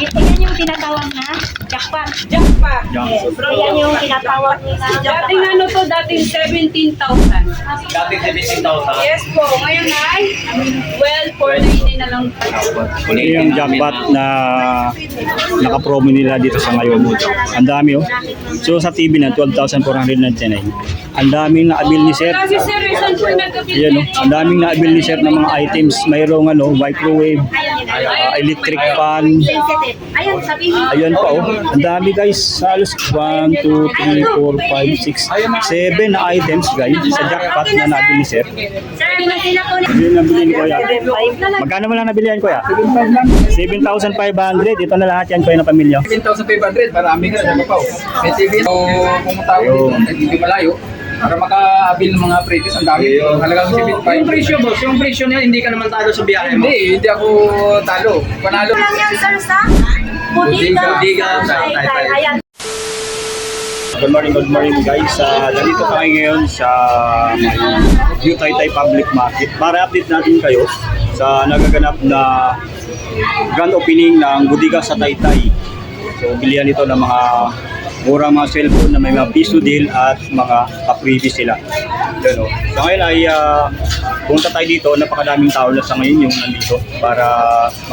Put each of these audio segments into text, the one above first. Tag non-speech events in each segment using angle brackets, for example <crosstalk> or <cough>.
Ito yan yung tinatawag na jackpot. Jackpot. Yes. So yan yung tinatawag nila Dating ano to, dating 17,000. Dati 17,000. Yes po, ngayon ay, well, 490 na lang. Ito yung jackpot na naka-promo nila dito sa ngayon. Ang dami oh. So sa TV na 12,499. Ang daming na-avail ni Sir. Kasi sir, reason po nagkabili Ayan oh. Ang daming na-avail ni Sir ng mga items. Mayroong ano, microwave, ah, electric fan. Ayan pa oh. Ang dami guys. Halos 1, 2, 3, 4, 5, 6, 7 na items guys sa jackpot na nabili ni Sir. Ano yung nabili ni Kuya? Magkano mo lang nabili yan Kuya? 7,500. Ito na lahat yan Kuya ng pamilya. 7,500, marami ka na pa. May TV. So, pumunta ako dito, hindi malayo. Para maka-avail ng mga previous, ang dami. Halagang Yung 75. presyo boss, yung presyo niya hindi ka naman talo sa biyahe mo. Hindi, hindi ako talo. Panalo. Lang yan, sir, sa Budiga. Budiga sa Taytay. Taytay. Ayan. Good morning, good morning guys. Uh, nandito kami ngayon sa New Taytay Public Market para update natin kayo sa nagaganap na grand opening ng Budiga sa Taytay. So bilihan ito ng mga mura mga cellphone na may mga piso deal at mga ka-freebies sila. Yun, oh. So ngayon ay uh, punta tayo dito, napakadaming tao na sa ngayon yung nandito para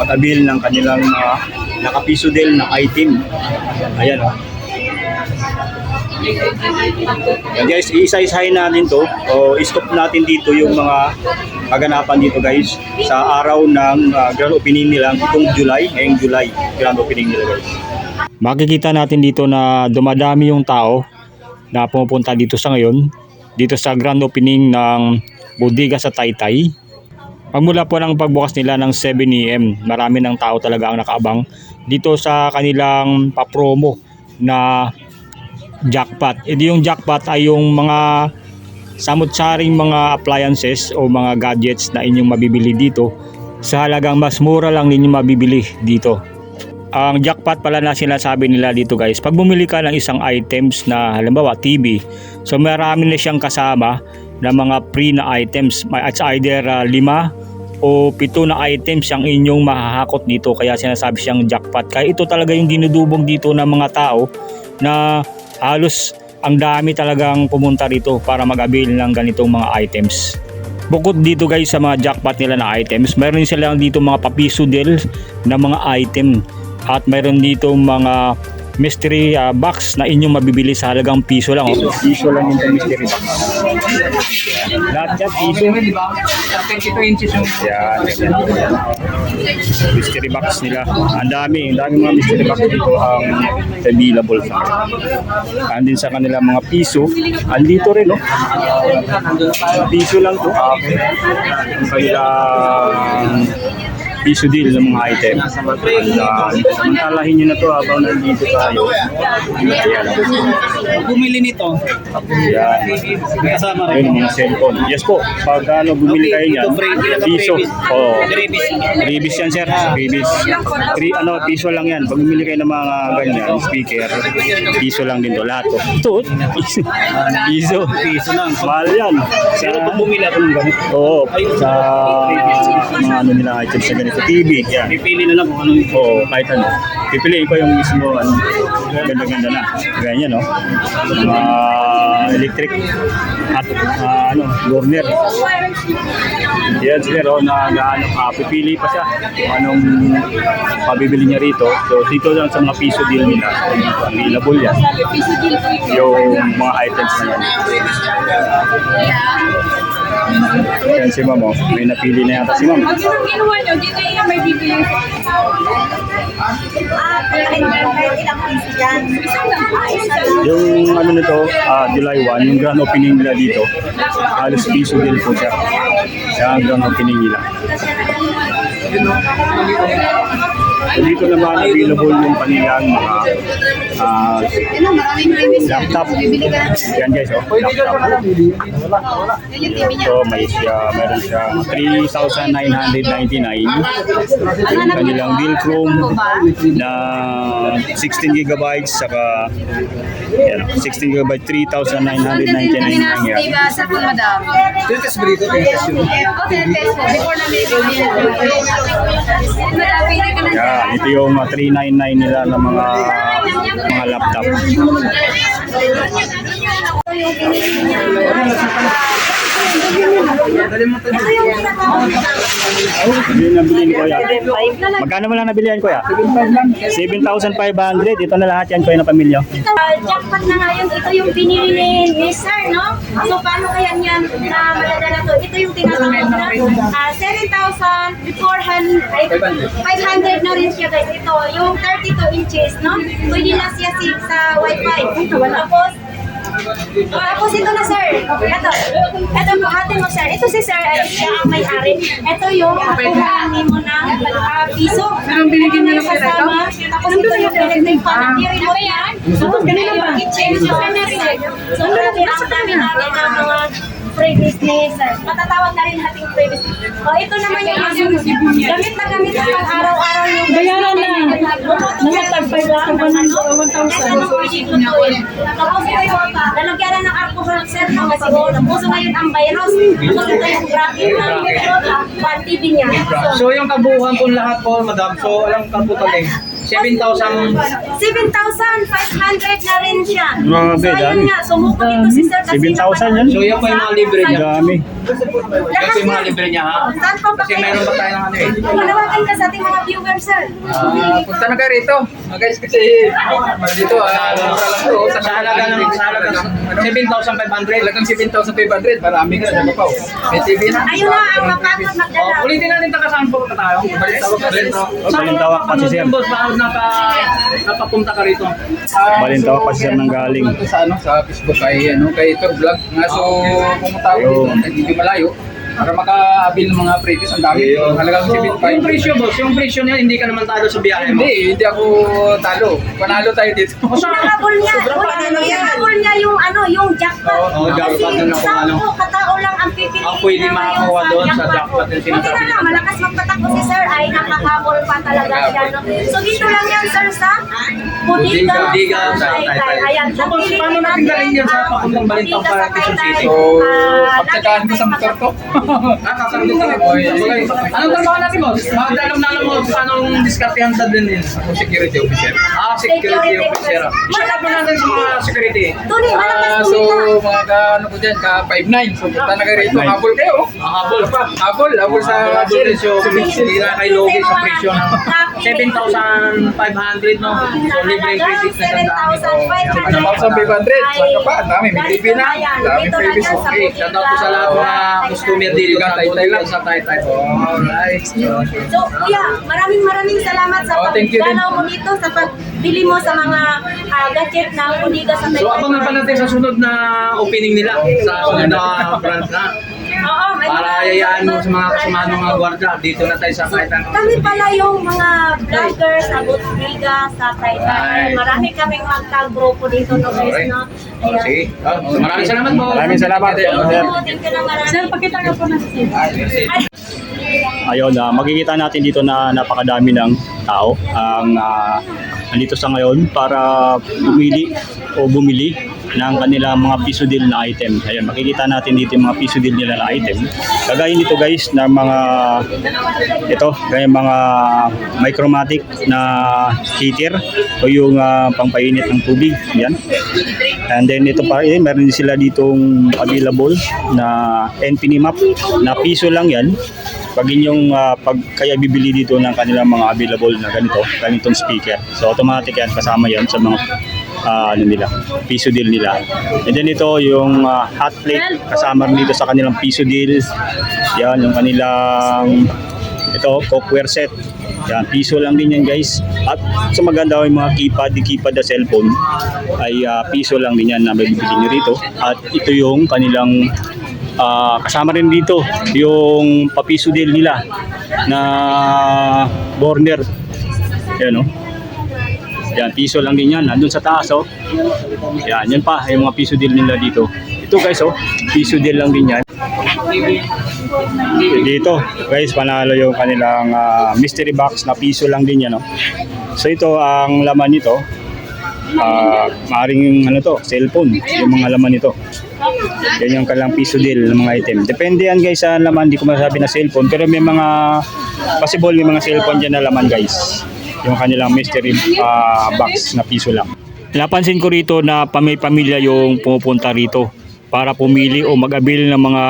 mag-avail ng kanilang mga naka-piso deal na item. Ayan oh. Yan guys, isa-isahin natin to o stop natin dito yung mga kaganapan dito guys sa araw ng uh, grand opening nila itong July, ngayong July grand opening nila guys. Makikita natin dito na dumadami yung tao na pumupunta dito sa ngayon dito sa grand opening ng Bodega sa Taytay. Pagmula po ng pagbukas nila ng 7am, marami ng tao talaga ang nakaabang dito sa kanilang papromo na jackpot. Ito yung jackpot ay yung mga samot-saring mga appliances o mga gadgets na inyong mabibili dito sa halagang mas mura lang ninyo mabibili dito. Ang jackpot pala na sinasabi nila dito guys, pag bumili ka ng isang items na halimbawa TV, so marami na siyang kasama na mga free na items. It's either uh, lima o pito na items ang inyong mahahakot dito kaya sinasabi siyang jackpot. Kaya ito talaga yung dinudubog dito ng mga tao na halos ang dami talagang pumunta rito para mag-avail ng ganitong mga items. Bukod dito guys sa mga jackpot nila na items, meron sila dito mga papiso deal na mga item at meron dito mga mystery ah, box na inyong mabibili sa halagang piso lang. Oh. Piso lang yung mystery box. Lahat yan, piso. di ba? 22 inches yung Yan, yan. mystery box nila. Ang dami, ang dami mga mystery box dito ang available sa Andin sa kanila mga piso. Andito rin, no? Piso lang to. Ang kanilang piso deal ng mga item. And, samantalahin nyo na to habang nandito tayo. Ayan. Bumili nito. Yan. Kasama Ayun, mga cellphone. Yes po, pag ano, bumili kayo niyan, piso. Oh, Ribis yan, sir. Ribis. Three, ano, piso lang yan. Pag bumili kayo ng mga ganyan, speaker, piso lang din to. Lahat to. Ito, piso. Piso. Piso lang. Mahal yan. Pero pag bumili ako ng ganito, Oo, sa mga ano nila items na ganito. TV, yan. pipili na lang kung ano yung Oo, kahit ano. Pipiliin ko yung mismo, ano, ganda-ganda na. Ganyan, no? Mga electric at ah, ano, burner. Yan sila, oh, na, na ano, ah, pipili pa siya kung anong pabibili niya rito. So, dito lang sa mga piso deal nila. Available yan. Yung mga items na yan. Yan si Ma'am, oh. may napili na yata si Ma'am. Pag yung ginawa nyo, dito yung may bibili. Ah, ilang piso yan? Isa lang. Yung ano nito, ah, July 1, yung grand opening nila dito, halos piso din po siya. Kaya ang grand opening nila. So dito naman available yung kanilang mga ah, laptop. Yan guys, oh, laptop. So may siya, meron siya 3,999. Yung kanilang deal Chrome na 16 gigabytes saka yan, 16 gigabyte 3,999 lang yan. sa kung madam. Test brito, test yun. Okay, test mo. Before na may. Madam, pili ka Ito yung uh, 399 nila ng mga mga laptop. Magkano mo lang nabilihan ko ya? 7,500. Ito na lahat yan ko yung pamilya. Jackpot na ngayon, ito yung binili ni, ni Sir, no? So, paano kaya niyan na madadala to? Ito yung tinatawag na uh, 7,400, ay, 500 na rin siya, guys. Ito, yung 32 inches, no? Pwede na siya si- sa wifi. Tapos, tapos ito na sir. Ito. Ito po ate mo sir. Ito si sir ay siya ang may-ari. Ito yung kukuhaan mo ng uh, piso. Anong binigyan niyo yung kasama? Tapos ito yung electric fan. Yung remote yan. Tapos ba? Kitchen. So kanya rin. So marami ang dami namin ng mga freebies ni sir. Matatawag na rin nating freebies. O ito naman yung gamit na gamit sa pang-araw-araw yung bayaran na. Tag-5 lang. 1,000. Tapos ito yung lalagyan na ng alcohol sir no kasi oh, napuso ngayon ang virus. So ito yung bracket ng TV niya. So, yung kabuuan po lahat po, madam, so alam ka po taling 7,000 7,500 na rin siya. Grabe, so, ayun dami. nga. Sumubok ito si Sir. kasi 7,000 yan? So, yan po yung mga libre niya. Dami. Yan po yung mga libre niya ha. Saan pa ba Kasi meron pa tayo ng ano eh. Manawagan ka sa ating mga viewers, sir. Ah, punta na kayo rito. Ah, guys, kasi dito, ah, mura lang to. Sa Sa halaga ng sa halaga ng 7,500. Talagang 7,500. Marami ka na pa. May TV na. Ayun na ang mapagod Oh, magdala. ulitin natin ta saan po tayo. Balik tawag ka rin. Oh, balintawak pa si Sir. Boss, naka napapunta ka rito? Ah, Balintawak pa si Sir nang galing. Sa ano sa Facebook kay ano kay Tor Vlog. Nga so pumunta ako dito, hindi malayo para makaabil ng mga previous ang dami. Halagang So, yung 75. presyo boss, yung presyo niya hindi ka naman talo sa biyahe mo. Hindi, hindi ako talo. Panalo tayo dito. <laughs> Pinakabol niya. ano Pinakabol niya yung ano, yung jackpot. Oo, jackpot Kasi na nakuha, ano. sampu katao lang ang pipiliin Ang pwede makakuha sa doon sa jackpot Buti sinasabi na niya. lang, malakas magpatakbo si Sir ay nakakabol pa talaga siya. No? So dito lang yan, Sir, sa Budiga. Budiga, sa Taytay. Ayan, So, boss, paano natin galing yan sa papuntang Balintawak Budiga sa para Quezon Taytay. City? So, Ah, pagtsagaan ko sa motor ko. Ah, kasagot ka rin. Okay. Anong trabaho natin boss? Magdalam na lang mo paano diskartehan sa din. Ako security officer. Ah, security officer. Shout out mo natin sa mga security. Tuloy, malakas Ah, so, mga ka, ano ko dyan, ka 5'9". So, punta na kayo rito. 5'9". Habol kayo. Ah, habol pa. Habol, habol sa Sa presyo, hindi na kay Logi sa presyo ng 7,500 no. So libre credit na tandaan nito. Ano, 1,500. Saan ka pa? Ang dami, may TV na. Ang dami previous. Okay, shout out po sa lahat ng mga customer dito sa Taytay lang sa Taytay. Alright. So, kuya, maraming maraming salamat sa Oh, thank you din. pagdalaw mo dito, sa pagbili mo sa mga ah, gadget ng Budiga sa So abangan pa natin sa sunod na opening nila sa sunod na branch na. Oo, may Para ayayaan mo sa mga kasama ng mga gwardiya. Dito na tayo sa Taytay. Kami pala yung mga vloggers sa Budiga, sa Taytay. Right. Marami kaming magka-grupo dito, no guys, Okay. no? Oh, sige. Ah, so maraming salamat po. Maraming salamat. Sir. Oo, thank you na marami. Sir, pakita nga po na Ayun, ah, makikita natin dito na napakadami ng tao ang ah, nandito sa ngayon para bumili o bumili ng kanilang mga piso deal na item. Ayun, makikita natin dito yung mga piso deal nila na item. Kagaya nito guys na mga ito, kaya mga micromatic na heater o yung ah, pangpainit ng tubig. Yan. And then ito pa, eh, meron din sila ditong available na NPN map na piso lang yan. Pag inyong ah, pag kaya bibili dito ng kanilang mga available na ganito, ganitong speaker. So automatic yan, kasama yan sa mga ah, ano nila, piso deal nila. And then ito yung ah, hot plate, kasama dito sa kanilang piso deal. Yan, yung kanilang ito, cookware set. Yan, piso lang din yan guys. At sa maganda yung mga keypad, keypad na cellphone ay ah, piso lang din yan na may bibili nyo rito. At ito yung kanilang ah, kasama rin dito yung papiso deal nila na burner. Yan o. Yan, piso lang din yan. Nandun sa taas oh. Yan, yan pa. Yung mga piso deal nila dito. Ito guys oh, piso deal lang din yan. Dito, guys, panalo yung kanilang ah, mystery box na piso lang din yan. Oh. So ito, ang laman nito, ah maaring ano to, cellphone, yung mga laman nito. Yan yung kanilang piso deal ng mga item. Depende yan guys sa laman, hindi ko masabi na cellphone, pero may mga possible may mga cellphone dyan na laman guys. Yung kanilang mystery ah, box na piso lang. Napansin ko rito na pamilya yung pumupunta rito para pumili o mag-abil ng mga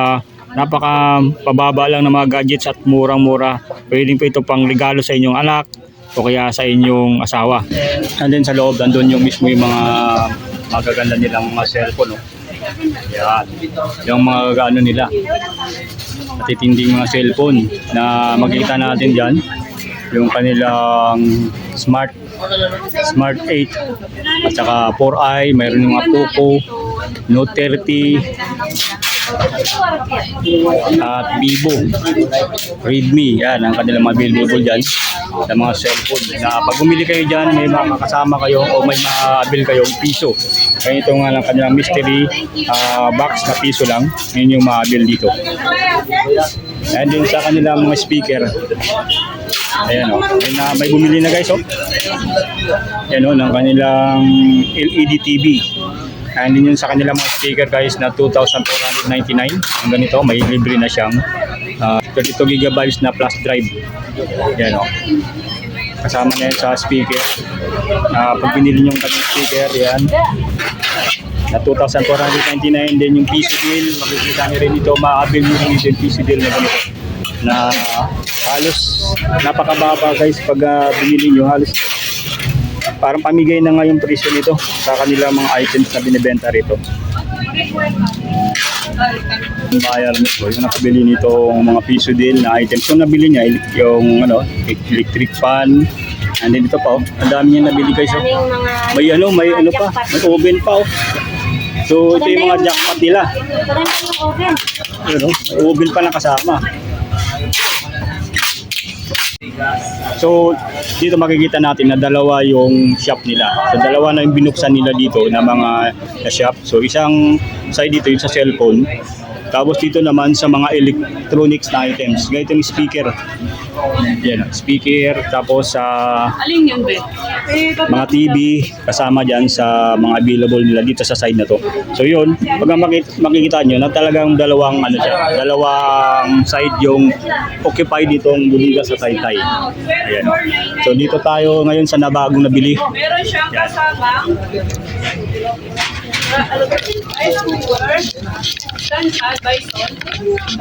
napaka pababa lang ng mga gadgets at murang-mura. Pwedeng po ito pang regalo sa inyong anak o kaya sa inyong asawa. And then sa loob, nandun yung mismo yung mga magaganda nilang mga cellphone. No? Yan. Yung mga ano nila. Matitinding mga cellphone na makita natin dyan. Yung kanilang smart Smart 8 at saka 4i, mayroon yung mga Poco, Note 30 at Vivo, Redmi, yan ang kanilang mga available dyan sa mga cellphone. Na pag bumili kayo dyan, may makakasama kayo o may ma-bill kayong piso. Kaya ito nga lang kanilang mystery ah, box na piso lang, yun yung ma-bill dito. And din sa kanilang mga speaker, Ayan o. May, na, may bumili na guys o. Ayan o, ng kanilang LED TV. And din yun sa kanilang mga speaker guys na 2,499. Ang ganito, may libre na siyang uh, 32 gigabytes na flash drive. Ayan o. Kasama na yan sa speaker. Uh, pag binili nyo yung kanilang speaker, yan. Na 2,499 din yung PC deal. Makikita nyo rin ito, ma-avail nyo rin yung PC deal na ganito na halos napakababa guys pag uh, binili nyo halos parang pamigay na nga yung presyo nito sa kanilang mga items na binibenta rito yung buyer nito yung nakabili nito mga piso deal na items yung nabili niya yung ano electric fan and then ito pa oh, ang dami niya nabili guys oh. May ano may ano pa may oven pa oh. so ito yung mga jackpot nila oven. ano, may oven pa lang kasama. So, dito makikita natin na dalawa yung shop nila. So, dalawa na yung binuksan nila dito na mga na shop. So, isang side dito yung sa cellphone. Tapos dito naman sa mga electronics na items. Ganito yung speaker. Yan, speaker. Tapos sa Alin yun, Be? mga TV kasama dyan sa mga available nila dito sa side na to. So yun, pag makikita, makikita nyo na talagang dalawang ano siya, dalawang side yung occupied itong buliga sa Taytay. Ayan. So dito tayo ngayon sa nabagong nabili. Meron siyang kasamang ice cooler, tansad, bison,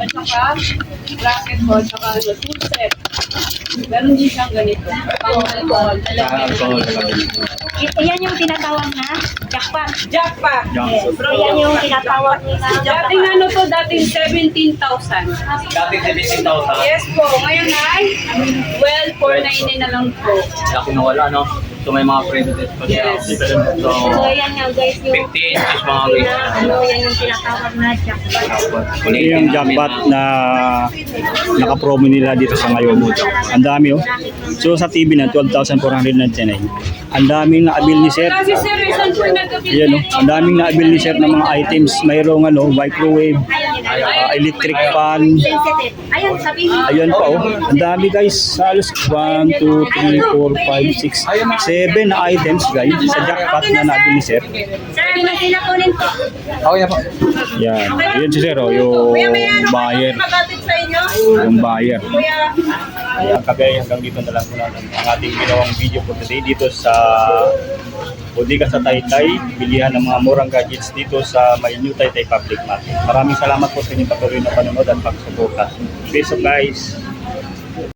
at saka bracket ko, at saka ano, tool set. Meron din siyang ganito. Pang alcohol. I- Yan yung tinatawag na jackpot. Jackpot. Yes. So, yan yung tinatawag nila Dating ano to, dating 17,000. Dating 17,000. Yes po, ngayon ay 12,499 na lang po. Laki na wala, no? So may mga credit pa siya. Yes. So, So, yan nga guys yung 15 is mga na, ano, yan yung tinatawag na jackpot. Ito yung jackpot na naka-promo nila dito sa ngayon. Ang dami oh. So sa TV na 12,499. Ang daming na-avail ni Sir. Ayan oh. Ang daming na-avail ni Sir ng mga items. Mayroong ano, microwave, ah, electric fan. Sensitive. Ayun, sabihin. Ayun pa oh. Ang dami guys. Halos 1, 2, 3, 4, 5, 6, 7 na items guys sa jackpot na natin ni Sir. Sir, may sinakunin po. Okay na po. Yan. Ayun si Sir oh, yung buyer. Magatid sa inyo? Yung buyer. Ayan, kagaya hanggang dito na lang muna ang ating ginawang video for today dito sa Bodega sa Taytay, bilihan ng mga murang gadgets dito sa may New Taytay Public Market. Maraming salamat po sa inyong patuloy na panonood at pagsuporta. Peace guys!